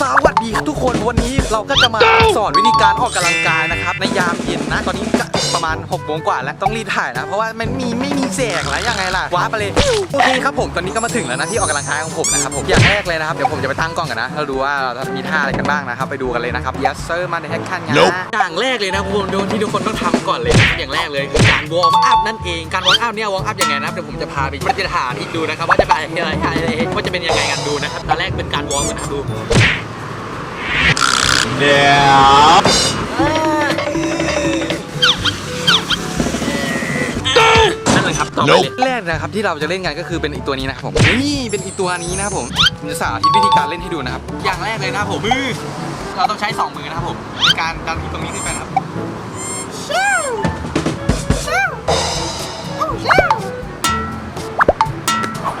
สวัสดีครับทุกคนวันนี้เราก็จะมาสอนวิธีการออกกำลังกายนะครับ ในยามเย็นนะ ตอนนี้ก็ประมาณ6กโมงกว่าแล้วต้องรีบถ่ายนะเพราะว่ามันมีไม่มีแสงแล้วยังไงล่ะว้าร์ปไปเลยโอเคครับผมตอนนี้ก็มาถึงแล้วนะที่ออกกำลังกายของผมนะครับผมอย่างแรกเลยนะครับเดี๋ยวผมจะไปตั้งกล้องกันนะเราดูว่าเรามีท่าอะไรกันบ้างนะครับไปดูกันเลยนะครับยัสเซอร์มาในแฮกคันงาน Nope อย่างแรกเลยนะคุณดูที่ทุกคนต้องทำก่อนเลยนะครับอย่างแรกเลยคือการวอร์มอัพนั่นเองการวอร์มอัพเนี่ยวอร์มอัพยังไงนะครับเดี๋ยวผมจะพาไปปฏิฐานอีกดูนะครับว่าจะไปอะไรอะไรว่าจะเป็นยังไงกันดูนะครับตอนแรกเป็นการวอร์มกันนะดู เดี๋ยวนั่นเลยครับต่อไปเลยแรกนะครับที่เราจะเล่นกันก็คือเป็นอีกตัวนี้นะครับผมนี่เป็นอีกตัวนี้นะครับผมผมจะสาธิตวิธีการเล่นให้ดูนะครับ อย่างแรกเลยนะครับผมมือเราต้องใช้สองมือนะครับผมในการดันที่ตรงนี้ขึ้นไปนะครับ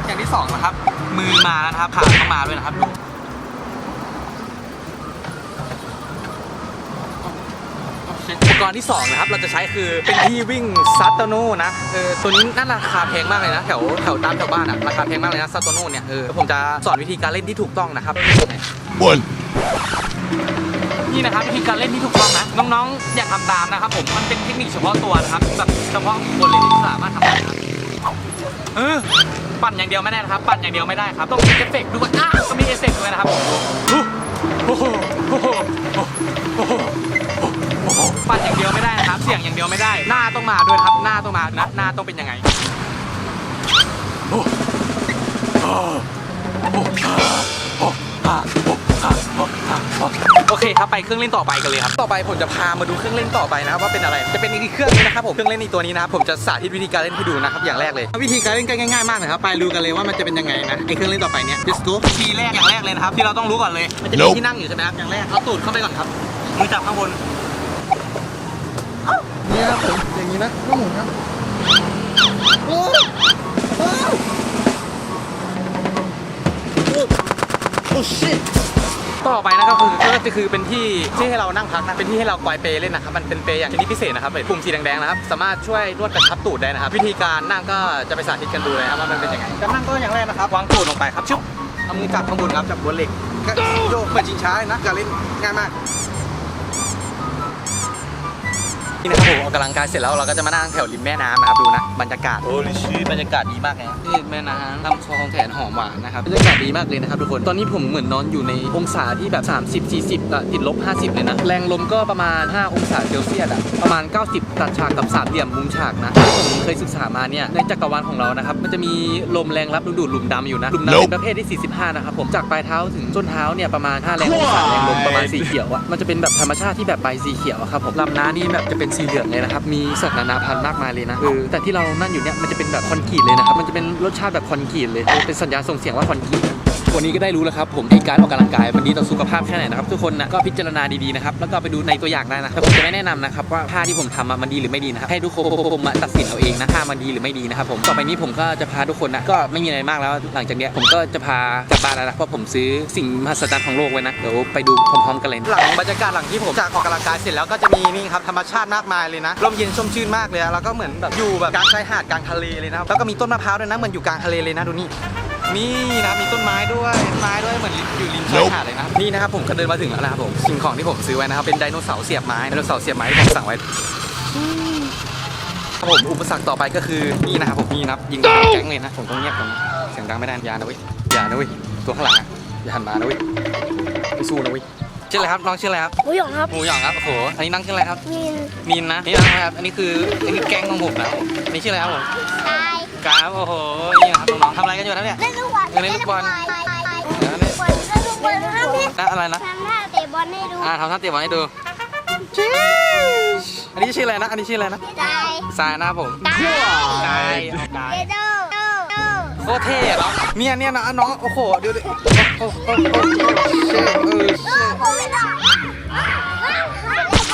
อย่างที่สองนะครับ มือมานะครับขาต้องมาด้วยนะครับ อุปกรณ์ที่สองนะครับ เราจะใช้คือเป็นที่วิ่งซัตโตโน่นะเออตัวนี้น่าราคาแพงมากเลยนะ แถวแถวตามแถวบ้านอะราคาแพงมากเลยนะซัตโตโน่เนี่ยเออผมจะสอนวิธีการเล่นที่ถูกต้องนะครับ one นี่นะครับวิธีการเล่นที่ถูกต้องนะ น้องๆ อย่าทำตามนะครับผมมันเป็นเทคนิคเฉพาะตัวนะครับแบบเฉพาะคนเลยที่สามารถทำได้นะครับเออปั่นอย่างเดียวไม่ได้นะครับ ปั่นอย่างเดียวไม่ได้ครับต้องมีเอฟเฟกต์ด้วยอ้าวต้องมีเอฟเฟกต์ด้วยนะครับผมโอ้โหโอ้โหโอ้โหโอ้โหโอ้โห ปั่นอย่างเดียวไม่ได้นะครับ เสียงอย่างเดียวไม่ได้ หน้าต้องมาด้วยครับ หน้าต้องมานะหน้าต้องเป็นยังไงโอ้โอ้โอ้โอ้อ่าโอ้อ่าโอ้อ่าโอ้โอเคครับไปเครื่องเล่นต่อไปกันเลยครับ ต่อไปผมจะพามาดูเครื่องเล่นต่อไปนะครับว่าเป็นอะไร จะเป็นอีกเครื่องนี้นะครับผม เครื่องเล่นในตัวนี้นะครับผมจะสาธิตวิธีการเล่นให้ดูนะครับอย่างแรกเลย วิธีการเล่นก็ง่ายๆมากเลยครับ ไปดูกันเลยว่ามันจะเป็นยังไงนะ ไอเครื่องเล่นต่อไปเนี้ย let's go ทีแรกอย่างแรกเลยนะครับที่เราต้องรู้ก่อนเลย มันจะมี Nope ที่นั่งอยู่ใช่ไหมครับ อย่างแรกเอาตูดเข้าไปก่อนครับ มือจับข้างบน นี่ครับผมอย่างนี้นะก็หมุนครับต่อไปนะครับคือก็จะคือเป็นที่ที่ให้เรานั่งพักนะเป็นที่ให้เรากอยเปเล่นนะครับมันเป็นเปอย่างชนิดพิเศษนะครับเป็นปุ่มสีแดงๆนะครับสามารถช่วยนวดกระชับตูดได้นะครับ วิธีการนั่งก็จะไปสาธิตกันดูเลยครับว่ามันเป็นยังไงการนั่งก็อย่างแรกนะครับวางตูดลงไปครับชุบเอามือจับข้างบนครับจับบนเหล็กก็โยกเหมือนชิงช้าเลยนะกาเล่นง่ายมาก นี่นะครับผมออกกำลังกายเสร็จแล้วเราก็จะมานั่งแถวริมแม่น้ำนะครับดูนะบรรยากาศโอ้ลิชีบรรยากาศดีมากเลยนะนี่แม่น้ำลำคลองแถนหอมหวานนะครับบรรยากาศดีมากเลยนะครับทุกคนตอนนี้ผมเหมือนนอนอยู่ในองศาที่แบบ 30 40อะติดลบ 50 เลยนะ แรงลมก็ประมาณ 5 องศาเซลเซียสอะประมาณ 90 ตัดฉากกับสามเหลี่ยมมุมฉากนะที่ผมเคยศึกษามาเนี่ยในจักรวาลของเรานะครับมันจะมีลมแรงรับดูดหลุมดำอยู่นะหลุมดำ Nope เป็นประเภทที่ 45 นะครับผมจากปลายเท้าถึงส้นเท้าเนี่ยประมาณ5แรงองศาแรงลมประมาณสีเขียวอะมันจะเป็นแบบธรรมชาติที่แบบใบสีเขียวอะครับผมลำน้ำนี่แบบจะเป็นสีเหลืองเลยนะครับ มีสัตว์นานาพันธุ์มากมายเลยนะเออแต่ที่เรานั่นอยู่เนี่ยมันจะเป็นแบบคอนกรีตเลยนะครับ มันจะเป็นรสชาติแบบคอนกรีตเลย เป็นสัญญาณส่งเสียงว่าคอนกรีต วันนี้ก็ได้รู้แล้วครับผมไอการออกกำลังกายมันดีต่อสุขภาพแค่ไหนนะครับทุกคนนะก็พิจารณาดีๆนะครับแล้วก็ไปดูในตัวอย่างได้นะแต่ผมจะไม่แนะนำนะครับว่าท่าที่ผมทำมันดีหรือไม่ดีนะครับให้ทุกคนมาตัดสินเอาเองนะท่ามันดีหรือไม่ดีนะครับผมต่อไปนี้ผมก็จะพาทุกคนนะก็ไม่มีอะไรมากแล้วหลังจากเนี้ยผมก็จะพากลับบ้านแล้วนะเพราะผมซื้อสิ่งมหัศจรรย์ของโลกไว้นะเดี๋ยวไปดูพร้อมๆกันเลยหลังบรรยากาศหลังที่ผมจากออกกำลังกายเสร็จแล้วก็จะมีนี่ครับธรรมชาติมากมายเลยนะลมเย็นชุ่มชื่นมากเลยแล้วก็เหมือนแบบอยู่แบบกลางชายหาดกลางทะเลเลยนะครับแล้วก็มีต้นมะพร้าวด้วยนะเหมือนอยู่กลางทะเลเลยนะดูนี่ นี่นะครับมีต้นไม้ด้วยต้นไม้ด้วยเหมือนอยู่ริมชายหาดเลยนะครับนี่นะครับผมก็เดินมาถึงแล้วนะครับผมสิ่งของที่ผมซื้อไว้นะครับเป็นไดโนเสาร์เสียบไม้ไดโนเสาร์เสียบไม้ที่ผมสั่งไว้ครับผมอุปสรรคต่อไปก็คือนี่นะครับผมนี่นะครับยิงแก๊งเลยนะผมต้องเงียบก่อนนะเสียงดังไม่ได้อย่านะเว้ยอย่านะเว้ยตัวข้างหลังอะอย่าหันมานะเว้ยไปสู้นะเว้ยชื่ออะไรครับน้องชื่ออะไรครับหมูหยองครับหมูหยองครับโอ้โหอันนี้นั่งชื่ออะไรครับมินนินนะนี่นะครับอันนี้คืออันนี้แก๊งของผมนะอันนี้ชื่ออะไรครับผมตาย กราฟโอ้โหนี่นะครับน้องๆทำอะไรกันอยู่นะเนี่ยเล่นลูกบอลเล่นลูกบอลเล่นลูกบอลเล่นลูกบอลนะครับพี่นะอะไรนะทำท่าเตะบอลให้ดูอ่าทำท่าเตะบอลให้ดูอันนี้ชื่ออะไรนะอันนี้ชื่ออะไรนะตายทรายนะผมตายทรายทรายเดโดโดโดโคตรเท่อะเนาะเนี่ยเนี่ยนะน้องโอ้โหดูดิโอ้โหโอ้โหโอ้โหเออเออผมไม่ได้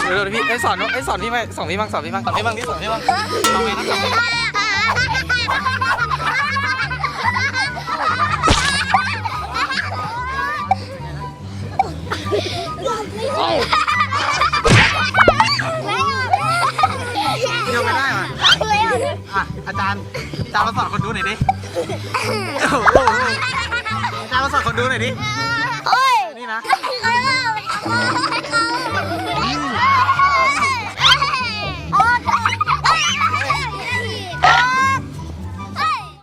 เออเดี๋ยวพี่ไอ้ยสอนไอ้ยสอนพี่ไหมสอนพี่บ้างสอนพี่บ้างสอนพี่บ้างที่สอนพี่บ้างทำไงนะทำไง เดี๋ยวไม่ได้ว่ะอะอาจารย์อาจารย์มาสอนคนดูหน่อยดิโอ้โหอาจารย์มาสอนคนดูหน่อยดิโอ้ยนี่นะ